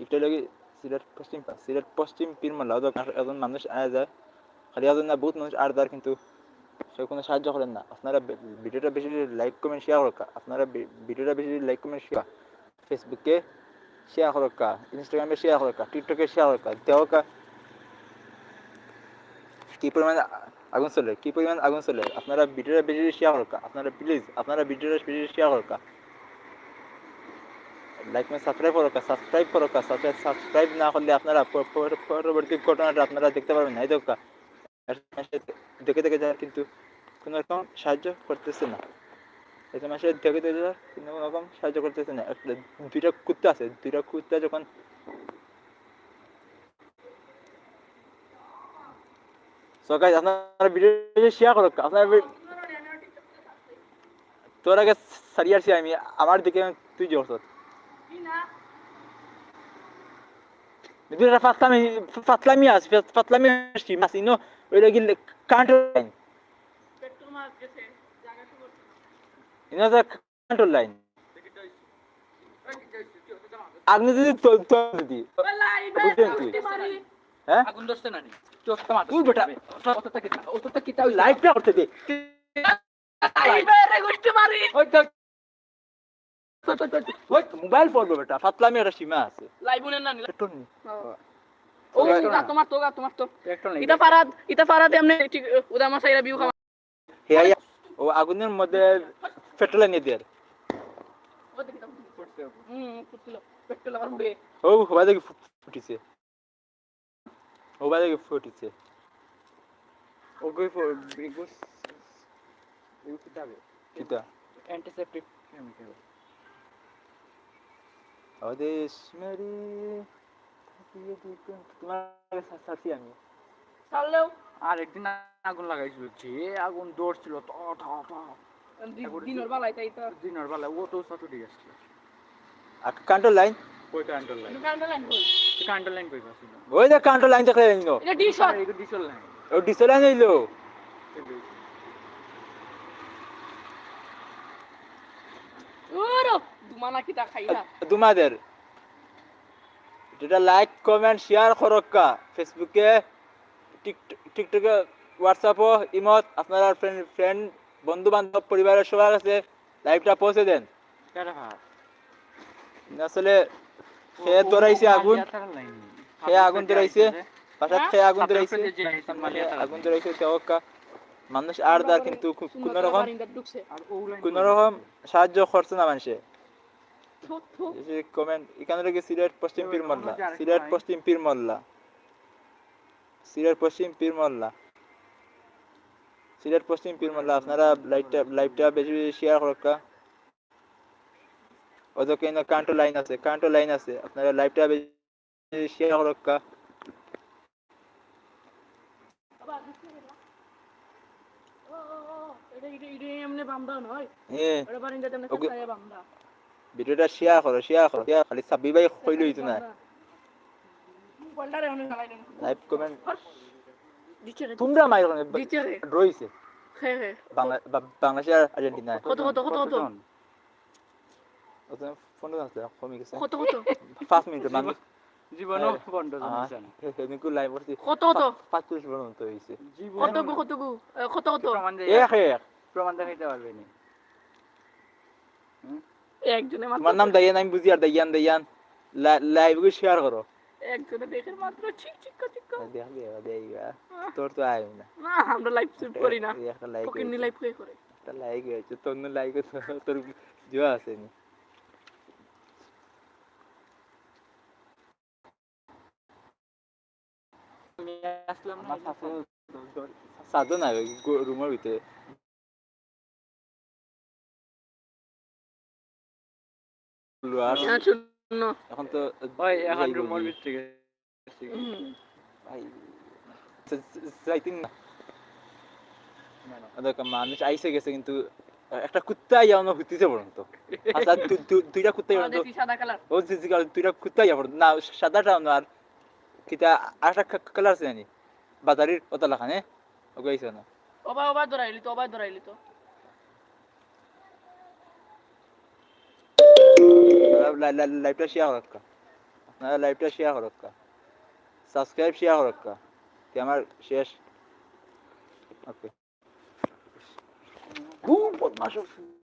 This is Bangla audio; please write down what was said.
এটা লাগে সিলেট পশ্চিম পীর মাল্লা একজন মানুষ আয়া যায় খালি একজন না বহুত মানুষ আর তার কিন্তু সে কোনো সাহায্য করেন না আপনারা ভিডিওটা বেশি লাইক কমেন্ট শেয়ার করকা আপনারা ভিডিওটা বেশি লাইক কমেন্ট শেয়ার ফেসবুকে শেয়ার করকা ইনস্টাগ্রামে শেয়ার করকা টিকটকে শেয়ার করকা দেওয়া কি পরিমাণ আগুন চলে কি পরিমাণ আগুন চলে আপনারা ভিডিওটা বেশি শেয়ার করকা আপনারা প্লিজ আপনারা ভিডিওটা বেশি শেয়ার করকা লাইক মানে সাবস্ক্রাইব করকা সাবস্ক্রাইব করকা সাবস্ক্রাইব না করলে আপনারা পরবর্তী ঘটনাটা আপনারা দেখতে পারবেন না। এই দেখা দেখে দেখে যাওয়ার কিন্তু কোনো রকম সাহায্য করতেছে না। এটা মাসে দেখে দেখে যাওয়ার কোনো রকম সাহায্য করতেছে না। একটা, দুইটা কুত্তা আছে, দুইটা কুত্তা যখন ভিডিও শেয়ার করো তোর আগে সারিয়ারছি আমি, আমার দিকে তুই জোর ফাতলামি ফাতলামি আছে ফাতলামি আসছি মাস ইনো ওই লাগি কান্ট্রোল লাইন ইনো যে কান্ট্রোল লাইন আপনি যদি তো তো দিদি তুই হ্যাঁ আগুন দস্তে না নি চোখটা মাথা উই বেটা অতটা কিটা ওই লাইভটা করতে দে ওই তো ওই মোবাইল ফোন বেটা ফাতলামি একটা সীমা আছে লাইবুনে না ও তোমার তো গা তোমার তো পেট্রোল ইটা ফারাদ ইটা ফারাদ এমনি ঠিক উদা মাসাইরা বিউ খাওয়া হেয়া ইয়া- ও আগুনের মধ্যে পেট্রোল এনে দেয় ও হবা দেখি ফুটিছে হবা দেখি ফুটিছে ওগো বিগুস এগুলো কিতাবে কিতা অ্যান্টিসেপ্টিক কেমিক্যাল অদেশ মেরি তোমার সাথী আমি চাললেও আর একদিন আগুন লাগাইছিল যে আগুন দৌড়ছিল ত থ থ। দিনের বেলায় তাই তো। দিনের বেলা ও তো সত ঠিক আসছিল। আর কান্ট্রোল লাইন ওই কারেন্টের লাইন কারেন্ট লাইন কই? কারেন্টের লাইন কই পাছিল ওই যে কান্ট্রোল লাইন দেখলে জানি এটা ডিশর এগুলো ডিসেল লাইন ও ডিসেল লাইন হইল ওরো দুমানা কিটা খাইলা তোমাদের। যেটা লাইক কমেন্ট শেয়ার করক্কা ফেসবুকে টিকট- টিকটকে হোয়াটসঅ্যাপও ইমত আপনারা ফ্রেন্ড ফ্রেন্ড বন্ধু বান্ধব পরিবারের সবার কাছে লাইভটা পৌঁছে দেন। আসলে সে ধরাইছে আগুন। সে আগুন ধরাইছে বাসার খেয়ে আগুন ধরাইছে আগুন ধরাইছে তেওকা মানুষ আর তার কিন্তু কোন রকম কোন রকম সাহায্য করছে না মানুষে। থু কমেন্ট এখানে রেখে সিলেট পশ্চিম পীর মোল্লা সিলেট পশ্চিম পীর মোল্লা সিলেট পশ্চিম পীর মোল্লা সিলেট পশ্চিম পীর মোল্লা আপনারা লাইভটা লাইভটা বেশি বেশি শেয়ার করকা ওদেরকে কান্টো লাইন আছে কান্টো লাইন আছে আপনারা লাইভটা বেশি শেয়ার করকা এটা এটা এমনি বামদা নয় হ্যাঁ এটা বারিন্দা তেমনি বামদা ভিডিওটা শেয়ার করো শেয়ার করো শেয়ার খালি সাব্বি ভাই কইলো হইতো না? লাইভ কমেন্ট তোমরা মাইর রইছে বাংলাদেশ আর আর্জেন্টিনা কত কত কত কত? ফোন আছে কমে গেছে। কত কত? পাঁচ মিনিট মানুষ জীবনও বন্ধ জানিস না? সেদিনকু লাইভ করছি কত কত? পাঁচ চল্লিশ পর্যন্ত হয়েছে কত গো কত গো? কত কত? প্রমাণ দেখাইতে পারবে না। একজনে মাত্র তোমার নাম দাইয়ান আমি বুঝি আর দাইয়ান দাইয়ান। লাইভ শেয়ার করো। একজনে দেখে মাত্র দেইবা তোর তো আয় না। না আমরা লাইভ করি না। লাইক লাইভ কে করে। একটা লাইক হয়েছে তোর লাইক তোর জোয়া আছে নি। না আমার শাশু রুমের ভিতরে। এখন তো ওই এখন যাইবো ভিতরে গেছি। ভাই যাইতেন না দেখ মানুষ আইসে গেছে কিন্তু একটা কুত্তা ইয়া না পর্যন্ত। আচ্ছা দুইটা কুত্তা সাদা ও জিজি কাল দুইটা কুত্তা ইয়া না সাদাটা না আর কিতা আরেকটা কালার আছে জানি। বাজারির ওটা লেখা নে ওকে আইসে না। ওবা ওবা ধরাইলি তো ওবা ধরাইলি তো। লাইভটা শেয়ার রাখা আপনারা লাইভটা শেয়ার রাখা সাবস্ক্রাইব শেয়ার করক্কা কি। আমার শেষ? ওকে খুব বদমাশ